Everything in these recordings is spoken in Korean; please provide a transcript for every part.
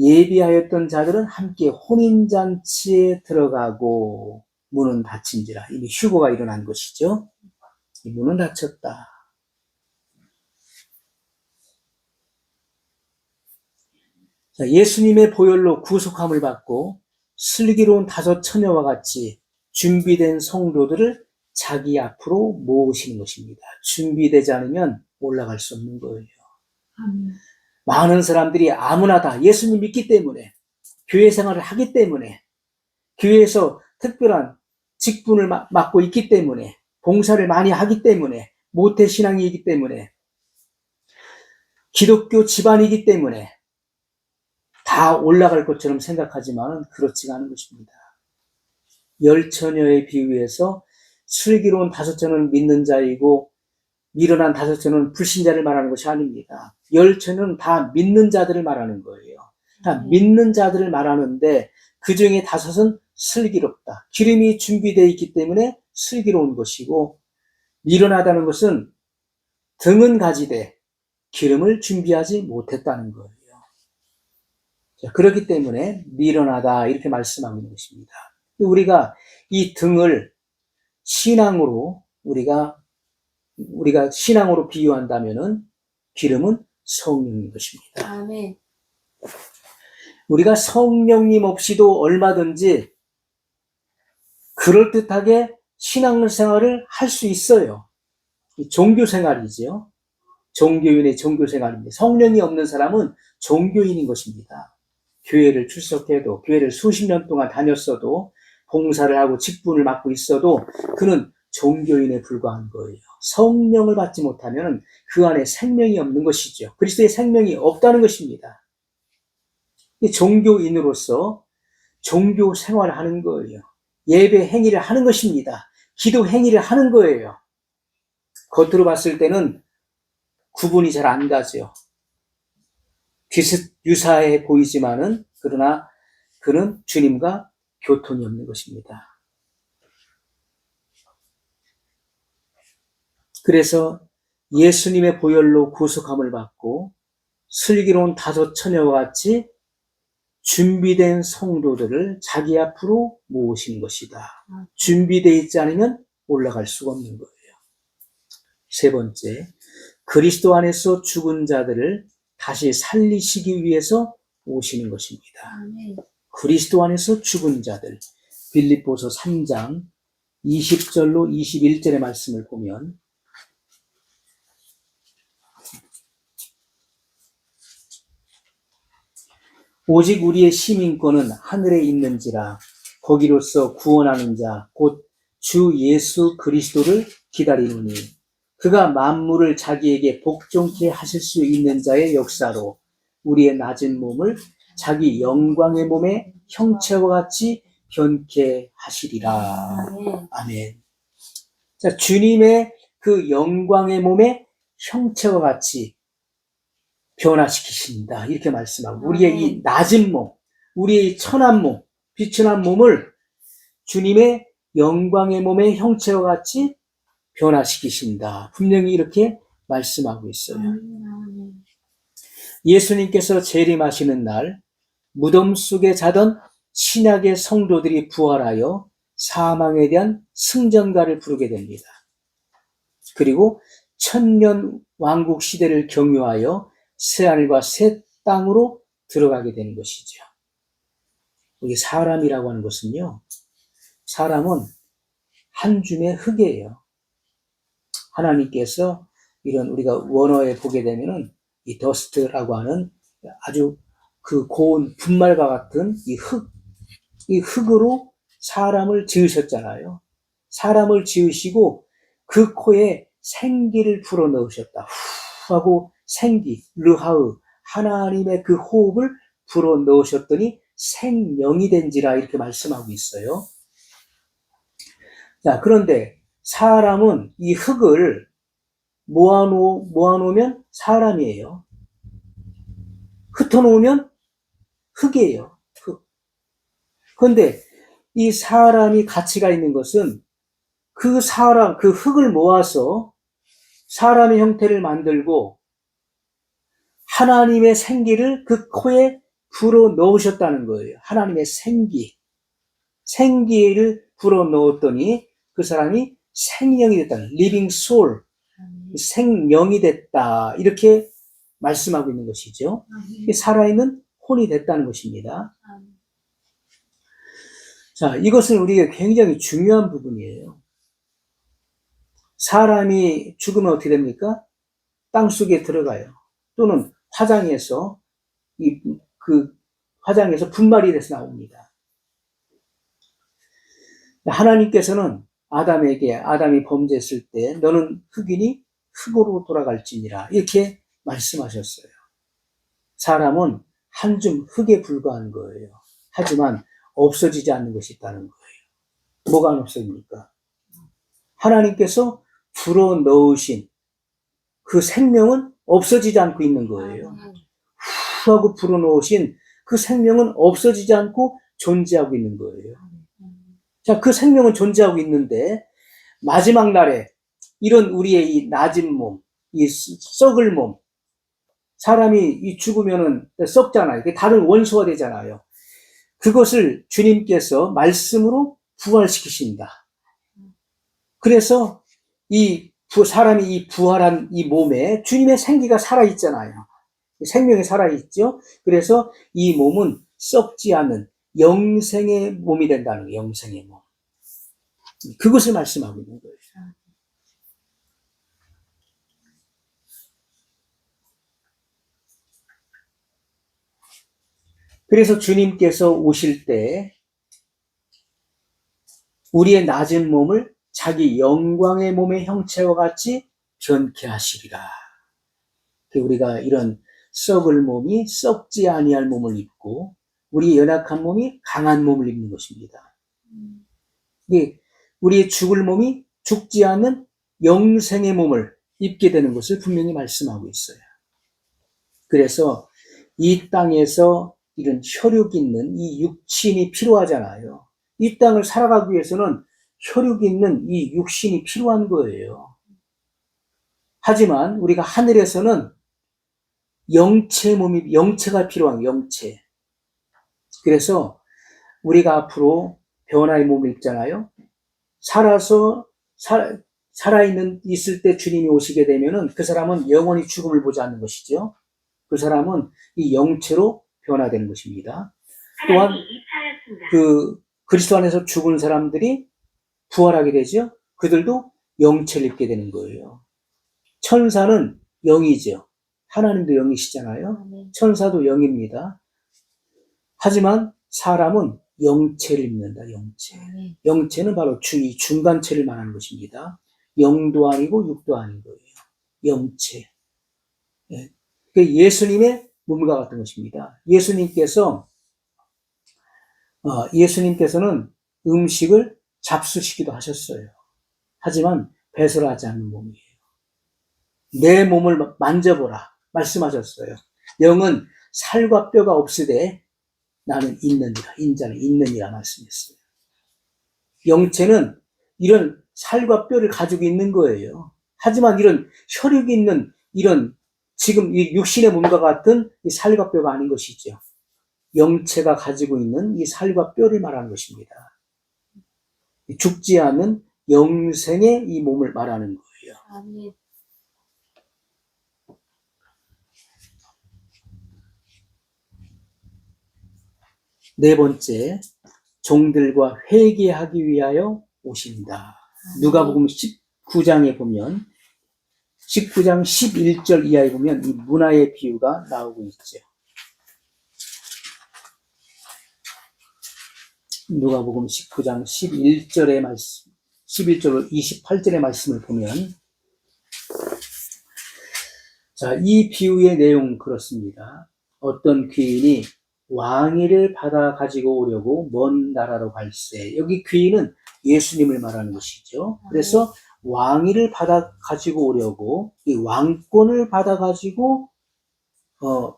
예비하였던 자들은 함께 혼인잔치에 들어가고 문은 닫힌지라 이미 휴거가 일어난 것이죠. 이 문은 닫혔다. 자, 예수님의 보혈로 구속함을 받고 슬기로운 다섯 처녀와 같이 준비된 성도들을 자기 앞으로 모으시는 것입니다. 준비되지 않으면 올라갈 수 없는 거예요. 아멘. 많은 사람들이 아무나 다 예수님 믿기 때문에 교회 생활을 하기 때문에 교회에서 특별한 직분을 마- 맡고 있기 때문에 봉사를 많이 하기 때문에 모태 신앙이기 때문에 기독교 집안이기 때문에 다 올라갈 것처럼 생각하지만 그렇지가 않은 것입니다. 열 처녀의 비유에서 슬기로운 다섯 처는 믿는 자이고 미련한 다섯 처는 불신자를 말하는 것이 아닙니다. 열 처는 다 믿는 자들을 말하는 거예요. 다 네. 믿는 자들을 말하는데 그 중에 다섯은 슬기롭다. 기름이 준비되어 있기 때문에 슬기로운 것이고 미련하다는 것은 등은 가지되 기름을 준비하지 못했다는 거예요. 자, 그렇기 때문에 미련하다 이렇게 말씀하고 있는 것입니다. 우리가 이 등을 신앙으로 우리가 우리가 신앙으로 비유한다면은 기름은 성령인 것입니다. 아멘. 우리가 성령님 없이도 얼마든지 그럴듯하게 신앙생활을 할 수 있어요. 이 종교 생활이지요. 종교인의 종교 생활입니다. 성령이 없는 사람은 종교인인 것입니다. 교회를 출석해도 교회를 수십 년 동안 다녔어도 봉사를 하고 직분을 맡고 있어도 그는 종교인에 불과한 거예요. 성령을 받지 못하면 그 안에 생명이 없는 것이죠. 그리스도의 생명이 없다는 것입니다. 이 종교인으로서 종교 생활을 하는 거예요. 예배 행위를 하는 것입니다. 기도 행위를 하는 거예요. 겉으로 봤을 때는 구분이 잘 안 가죠. 비슷 유사해 보이지만은 그러나 그는 주님과 교통이 없는 것입니다. 그래서 예수님의 보혈로 구속함을 받고 슬기로운 다섯 처녀와 같이 준비된 성도들을 자기 앞으로 모으신 것이다. 준비되어 있지 않으면 올라갈 수가 없는 거예요. 세 번째, 그리스도 안에서 죽은 자들을 다시 살리시기 위해서 오시는 것입니다. 아멘. 그리스도 안에서 죽은 자들. 빌립보서 3장 20절로 21절의 말씀을 보면 오직 우리의 시민권은 하늘에 있는지라 거기로서 구원하는 자 곧 주 예수 그리스도를 기다리노니 그가 만물을 자기에게 복종케 하실 수 있는 자의 역사로 우리의 낮은 몸을 자기 영광의 몸의 형체와 같이 변케 하시리라. 아멘. 자, 주님의 그 영광의 몸의 형체와 같이 변화시키신다. 이렇게 말씀하고, 우리의 이 낮은 몸, 우리의 이 천한 몸, 비천한 몸을 주님의 영광의 몸의 형체와 같이 변화시키신다. 분명히 이렇게 말씀하고 있어요. 예수님께서 재림하시는 날 무덤 속에 자던 신약의 성도들이 부활하여 사망에 대한 승전가를 부르게 됩니다. 그리고 천년 왕국 시대를 경유하여 새 하늘과 새 땅으로 들어가게 되는 것이죠. 여기 사람이라고 하는 것은요. 사람은 한 줌의 흙이에요. 하나님께서 이런 우리가 원어에 보게 되면은 이 더스트라고 하는 아주 그 고운 분말과 같은 이 흙, 이 흙으로 사람을 지으셨잖아요. 사람을 지으시고 그 코에 생기를 불어 넣으셨다. 후 하고 생기, 르하으, 하나님의 그 호흡을 불어 넣으셨더니 생명이 된지라 이렇게 말씀하고 있어요. 자, 그런데 사람은 이 흙을 모아놓, 모아놓으면 사람이에요. 흩어놓으면 흙이에요. 흙. 그런데 이 사람이 가치가 있는 것은 그 사람, 그 흙을 모아서 사람의 형태를 만들고 하나님의 생기를 그 코에 불어 넣으셨다는 거예요. 하나님의 생기. 생기를 불어 넣었더니 그 사람이 생명이 됐다는, living soul. 생명이 됐다. 이렇게 말씀하고 있는 것이죠. 살아있는 혼이 됐다는 것입니다. 자, 이것은 우리가 굉장히 중요한 부분이에요. 사람이 죽으면 어떻게 됩니까? 땅 속에 들어가요. 또는 화장에서, 이, 그, 화장에서 분말이 돼서 나옵니다. 하나님께서는 아담에게, 아담이 범죄했을 때, 너는 흑인이 흑으로 돌아갈지니라. 이렇게 말씀하셨어요. 사람은 한 줌 흙에 불과한 거예요. 하지만 없어지지 않는 것이 있다는 거예요. 뭐가 안 없어집니까? 하나님께서 불어 넣으신 그 생명은 없어지지 않고 있는 거예요. 아멘. 후 하고 불어 넣으신 그 생명은 없어지지 않고 존재하고 있는 거예요. 아멘. 자, 그 생명은 존재하고 있는데 마지막 날에 이런 우리의 이 낮은 몸, 이 썩을 몸, 사람이 이 죽으면은 썩잖아요. 다른 원소가 되잖아요. 그것을 주님께서 말씀으로 부활시키신다. 그래서 이 부- 사람이 이 부활한 이 몸에 주님의 생기가 살아있잖아요. 생명이 살아있죠. 그래서 이 몸은 썩지 않은 영생의 몸이 된다는 거예요. 영생의 몸. 그것을 말씀하고 있는 거예요. 그래서 주님께서 오실 때 우리의 낮은 몸을 자기 영광의 몸의 형체와 같이 변케 하시리라. 그 우리가 이런 썩을 몸이 썩지 아니할 몸을 입고 우리 연약한 몸이 강한 몸을 입는 것입니다. 음. 이게 우리의 죽을 몸이 죽지 않는 영생의 몸을 입게 되는 것을 분명히 말씀하고 있어요. 그래서 이 땅에서 이런 혈육 있는 이 육신이 필요하잖아요. 이 땅을 살아가기 위해서는 혈육 있는 이 육신이 필요한 거예요. 하지만 우리가 하늘에서는 영체 몸이, 영체가 필요한 영체. 그래서 우리가 앞으로 변화의 몸을 입잖아요. 살아서, 살, 살아있는, 있을 때 주님이 오시게 되면은 그 사람은 영원히 죽음을 보지 않는 것이죠. 그 사람은 이 영체로 변화되는 것입니다. 또한 그 그리스도 안에서 죽은 사람들이 부활하게 되죠. 그들도 영체를 입게 되는 거예요. 천사는 영이죠. 하나님도 영이시잖아요. 아멘. 천사도 영입니다. 하지만 사람은 영체를 입는다. 영체. 아멘. 영체는 바로 주, 이 중간체를 말하는 것입니다. 영도 아니고 육도 아닌 거예요. 영체. 예. 그 예수님의 몸과 같은 것입니다. 예수님께서 어, 예수님께서는 음식을 잡수시기도 하셨어요. 하지만 배설하지 않는 몸이에요. 내 몸을 만져보라 말씀하셨어요. 영은 살과 뼈가 없으되 나는 있느니라 인자는 있느니라 말씀했어요. 영체는 이런 살과 뼈를 가지고 있는 거예요. 하지만 이런 혈육이 있는 이런 지금 이 육신의 몸과 같은 이 살과 뼈가 아닌 것이죠. 영체가 가지고 있는 이 살과 뼈를 말하는 것입니다. 죽지 않은 영생의 이 몸을 말하는 거예요. 아멘. 네 번째, 종들과 회개하기 위하여 오신다. 누가복음 19장에 보면 19장 11절 이하에 보면 이 문화의 비유가 나오고 있죠. 누가복음 19장 11절의 말씀, 11절 28절의 말씀을 보면 자, 이 비유의 내용 그렇습니다. 어떤 귀인이 왕위를 받아 가지고 오려고 먼 나라로 갈세. 여기 귀인은 예수님을 말하는 것이죠. 그래서 왕위를 받아 가지고 오려고 이 왕권을 받아 가지고 어,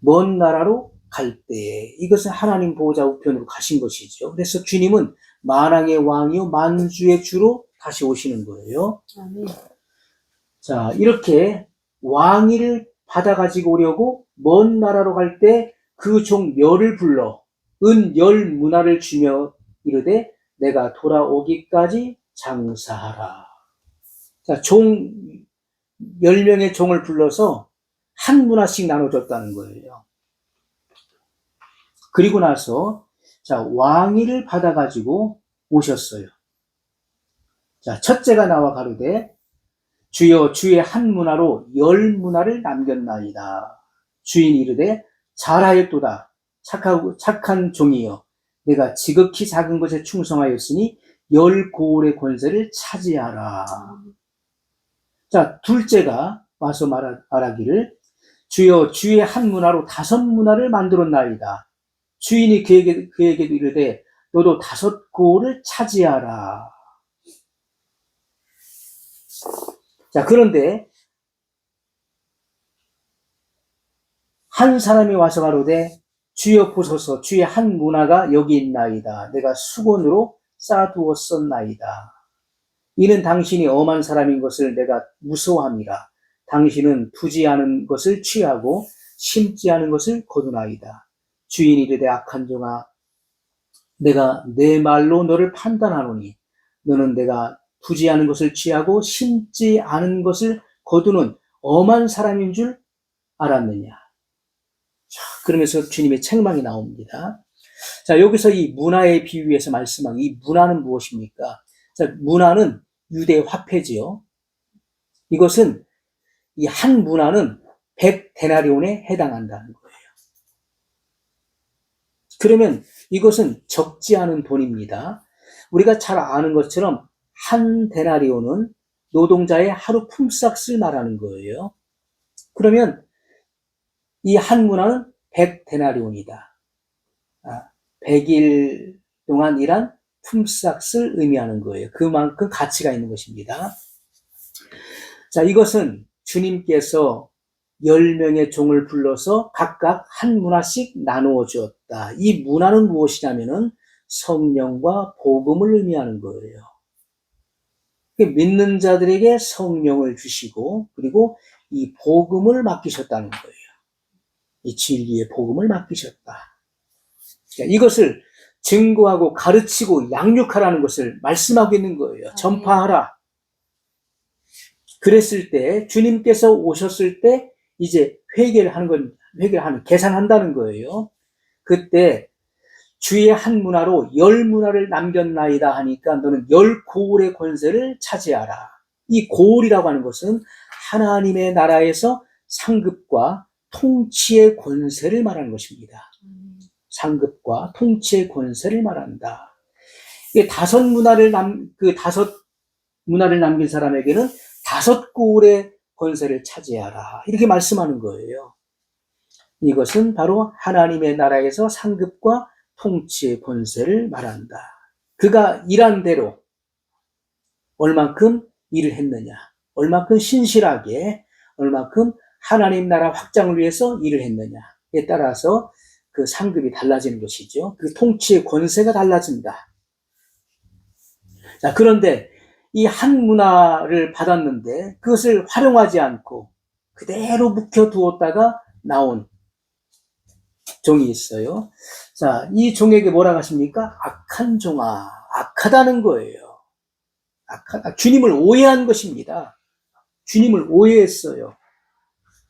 먼 나라로 갈때 이것은 하나님 보호자 우편으로 가신 것이죠. 그래서 주님은 만왕의 왕이요 만주의 주로 다시 오시는 거예요. 아멘. 자, 이렇게 왕위를 받아 가지고 오려고 먼 나라로 갈 때 그종 멸을 불러 은 열 문화를 주며 이르되 내가 돌아오기까지 장사하라. 자, 종, 열 명의 종을 불러서 한 문화씩 나눠줬다는 거예요. 그리고 나서, 자, 왕위를 받아가지고 오셨어요. 자, 첫째가 나와 가로되, 주여 주의 한 문화로 열 문화를 남겼나이다. 주인이 이르되, 잘하였도다. 착하고, 착한 종이여. 내가 지극히 작은 것에 충성하였으니 열 고을의 권세를 차지하라. 자, 둘째가 와서 말하, 말하기를 주여 주의 한 문화로 다섯 문화를 만들었나이다. 주인이 그에게, 그에게도 이르되 너도 다섯 고을을 차지하라. 자, 그런데 한 사람이 와서 가로되 주여 보소서 주의 한 문화가 여기 있나이다. 내가 수건으로 쌓아두었었나이다. 이는 당신이 엄한 사람인 것을 내가 무서워함이라. 당신은 두지 않은 것을 취하고 심지 않은 것을 거두나이다. 주인이 이르되 악한 종아 내가 내 말로 너를 판단하노니 너는 내가 두지 않은 것을 취하고 심지 않은 것을 거두는 엄한 사람인 줄 알았느냐. 자, 그러면서 주님의 책망이 나옵니다. 자, 여기서 이 문화의 비유에서 말씀한 이 문화는 무엇입니까? 자, 문화는 유대 화폐지요. 이것은 이 한 문화는 100데나리온에 해당한다는 거예요. 그러면 이것은 적지 않은 돈입니다. 우리가 잘 아는 것처럼 한 데나리온은 노동자의 하루 품삯을 말하는 거예요. 그러면 이 한 문화는 100데나리온이다. 100일 동안 일한 품삯을 의미하는 거예요. 그만큼 가치가 있는 것입니다. 자, 이것은 주님께서 10명의 종을 불러서 각각 한 문화씩 나누어 주었다. 이 문화는 무엇이냐면은 성령과 복음을 의미하는 거예요. 믿는 자들에게 성령을 주시고 그리고 이 복음을 맡기셨다는 거예요. 이 진리의 복음을 맡기셨다. 이것을 증거하고 가르치고 양육하라는 것을 말씀하고 있는 거예요. 전파하라. 그랬을 때 주님께서 오셨을 때 이제 회개를 하는 건 회개하는 계산한다는 거예요. 그때 주의 한 문화로 열 문화를 남겼나이다 하니까 너는 열 고을의 권세를 차지하라. 이 고을이라고 하는 것은 하나님의 나라에서 상급과 통치의 권세를 말하는 것입니다. 상급과 통치의 권세를 말한다. 이게 다섯 문화를 남, 그 다섯 문화를 남긴 사람에게는 다섯 고을의 권세를 차지하라. 이렇게 말씀하는 거예요. 이것은 바로 하나님의 나라에서 상급과 통치의 권세를 말한다. 그가 일한 대로 얼만큼 일을 했느냐, 얼만큼 신실하게, 얼만큼 하나님 나라 확장을 위해서 일을 했느냐에 따라서 그 상급이 달라지는 것이죠. 그 통치의 권세가 달라진다. 자, 그런데 이 한 문화를 받았는데 그것을 활용하지 않고 그대로 묵혀두었다가 나온 종이 있어요. 자, 이 종에게 뭐라고 하십니까? 악한 종아. 악하다는 거예요. 악하다. 주님을 오해한 것입니다. 주님을 오해했어요.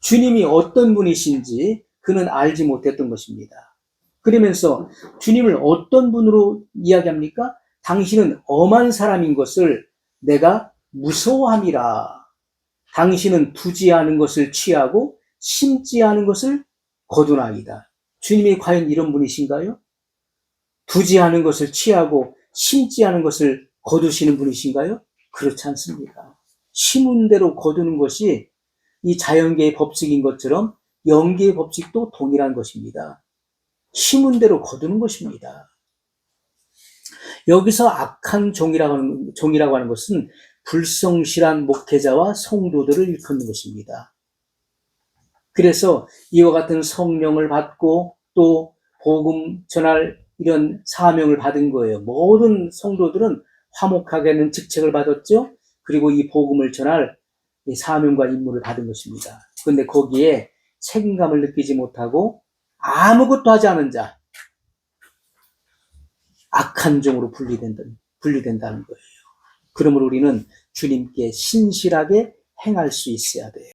주님이 어떤 분이신지 그는 알지 못했던 것입니다. 그러면서 주님을 어떤 분으로 이야기합니까? 당신은 엄한 사람인 것을 내가 무서워함이라. 당신은 두지 않은 것을 취하고 심지 않은 것을 거두나이다. 주님이 과연 이런 분이신가요? 두지 않은 것을 취하고 심지 않은 것을 거두시는 분이신가요? 그렇지 않습니다. 심은 대로 거두는 것이 이 자연계의 법칙인 것처럼 연계의 법칙도 동일한 것입니다. 심은 대로 거두는 것입니다. 여기서 악한 종이라고 하는, 종이라고 하는 것은 불성실한 목회자와 성도들을 일컫는 것입니다. 그래서 이와 같은 성령을 받고 또 복음 전할 이런 사명을 받은 거예요. 모든 성도들은 화목하게는 직책을 받았죠. 그리고 이 복음을 전할 사명과 임무를 받은 것입니다. 그런데 거기에 책임감을 느끼지 못하고 아무것도 하지 않은 자, 악한 종으로 분리된다, 분리된다는 거예요. 그러므로 우리는 주님께 신실하게 행할 수 있어야 돼요.